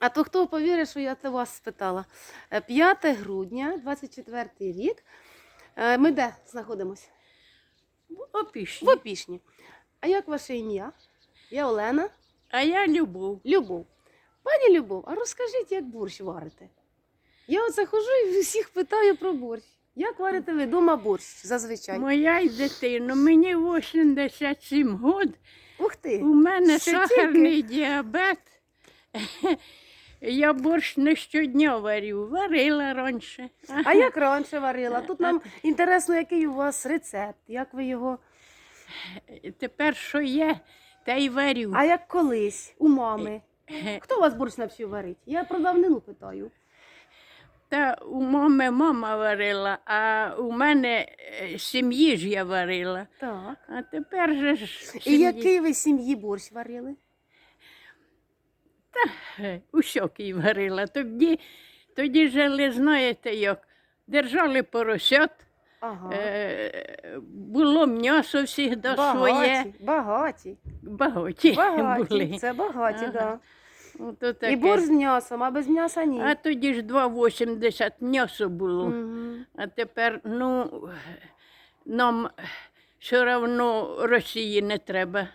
А то хто повірить, що я це вас спитала? Е, 5 грудня, 24 рік. Е, Ми де знаходимося? Опішні. В Опішні. А як ваше ім'я? Я Олена. А я Любов. Любов. Пані Любов, а розкажіть, як борщ варите? Я оце хожу і всіх питаю про борщ. Як варите ви вдома борщ зазвичай? Моя й дитина, мені 87 год. Ух ти! У мене Ще сахарний діабет. Я борщ не щодня варю, варила раніше. А як раніше варила? Тут нам інтересно, який у вас рецепт, як ви його. Тепер що є, та й варю. А як колись у мами? Хто вас борщ навчив варити? Я про давнину питаю. Та у мами мама варила, а у мене е, сім'ї ж я варила. Так. А тепер же ж І сім'ї- який ви сім'ї борщ варили? Е, усякий варила. Тоді, тоді жили, знаєте як, держали поросят, Ага. е, було м'ясо завжди своє, багаті, багаті. багаті, були. Це багаті, Ага. да. Таке. І борщ з м'ясом, а без м'яса ні. А тоді ж 2,80 м'ясо було. Мгм. А тепер, ну, нам все одно Росії не треба.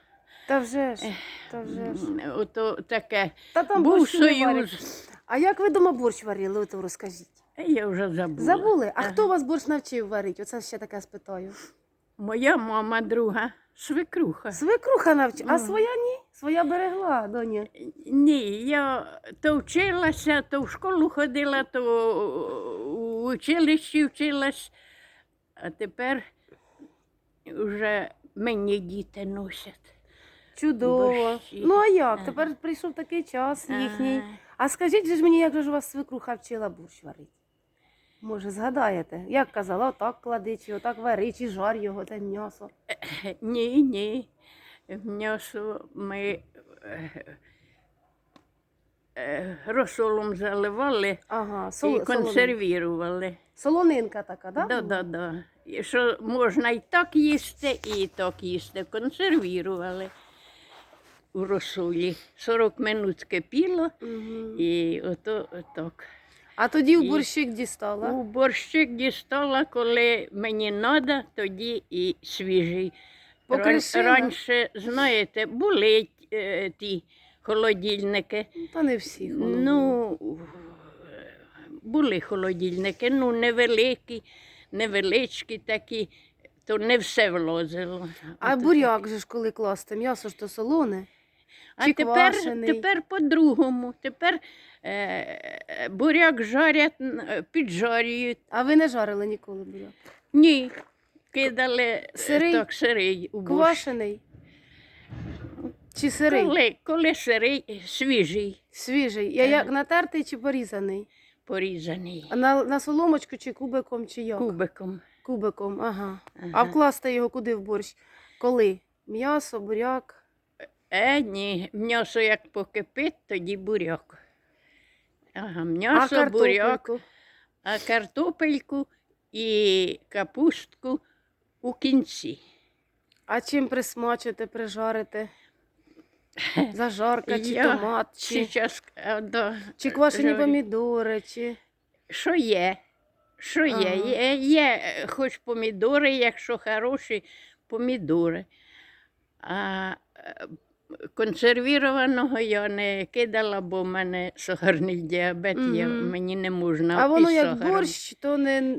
Та вже ж, та вже ж. Ото таке. Та там Був борщу не союз. А як ви дома борщ варили, ото розкажіть. Я вже забула. Забули? А хто вас борщ навчив варити? Оце ще таке спитаю. Моя мама друга, свекруха. Свекруха навчила, а своя ні? Своя берегла, доня. Ні, я то вчилася, то в школу ходила, то у училищі вчилась, а тепер вже мені діти носять. Чудово. Борщі. Ну а як? Ага. Тепер прийшов такий час їхній. Ага. А скажіть же ж мені, як же ж вас свекруха вчила борщ варити? Може, згадаєте? Як казала, отак клади, чи отак вари, чи жар його, те м'ясо. Ні, ні. М'ясо ми е, е, розсолом заливали Ага, і сол, солонин. консервірували. солонинка така, так? Да, да, да. І Що можна і так їсти, і так їсти. Консервірували у розсолі. 40 минут кипіло, Угу. і ото так. А тоді в І- борщик дістала. У борщик дістала, коли мені треба, тоді і свіжий. Ран- Покришила? Раніше, знаєте, були е, ті холодильники. Та не всі. холодні. Ну, е, були холодильники, ну невеликі, невеличкі такі, то не все влозило. а буряк же ж коли класти? М'ясо ж то солоне. А тепер, тепер по-другому. Тепер е, буряк жарять, е, піджарюють. А ви не жарили ніколи буряк? Ні. Кидали Сирий? сирий? так, сирий у борщ. Квашений? Чи сирий? Коли, коли сирий, свіжий, Свіжий. Я як натертий чи порізаний? порізаний А на, на соломочку чи кубиком, чи як? кубиком. Кубиком, ага. А вкласти його куди в борщ? Коли? М'ясо, буряк. Е, ні, м'ясо як покипить, тоді буряк. Ага, м'ясо, а буряк, а картопельку і капустку у кінці. А чим присмачите, прижарите? Зажарка, чи Я томат, чи, а, да, чи квашені жарю. помідори, чи. Що є? Що є? Ага. Є, є е, хоч помідори, якщо хороші помідори. А е, консервірованого я не кидала, бо в мене сахарний діабет, я, Мгм. мені не можна. А воно із як сахаром. борщ, то не,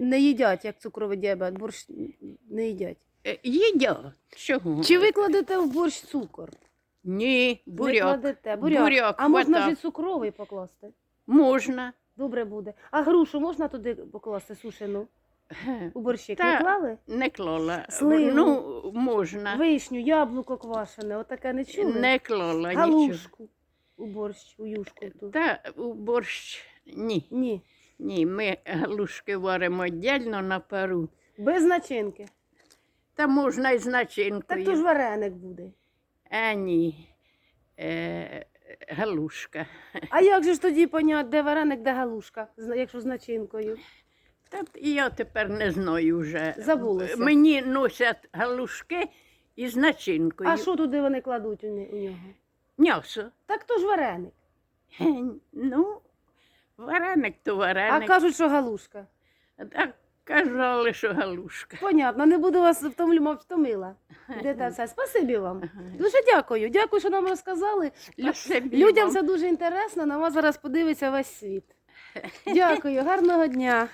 не їдять, як цукровий діабет. Борщ не їдять. Е, Їдять. Чого? Чи ви кладете в борщ цукор? Ні, Не буряк. кладете. Буряк. Буряк а можна ж і цукровий покласти. Можна. Добре буде. А грушу можна туди покласти сушену? У борщик Та, не клали? Не клала. Сливу. Ну, можна. Вишню, яблуко квашене, отаке не чули? Не клала нічого. Галушку у борщ, у юшку ту. Та у борщ ні. Ні. Ні, ми галушки варимо віддільно на пару. Без начинки. Та можна і з Так начинкою. то ж вареник буде. А ні. Е, галушка. А як же ж тоді понять, де вареник, де галушка, з- якщо з начинкою? Та я тепер не знаю вже. Забулося. Мені носять галушки із начинкою. А що туди вони кладуть у, не- у нього? М'ясо. Так то ж вареник. Ну, вареник то А вареник. кажуть, що галушка. Так казали, що галушка. Понятно, не буду вас втомлю, втомила. Де все. Спасибі вам. Дуже дякую. Дякую, що нам розказали. Спасибі Людям вам. це дуже інтересно, на вас зараз подивиться весь світ. Дякую, гарного дня.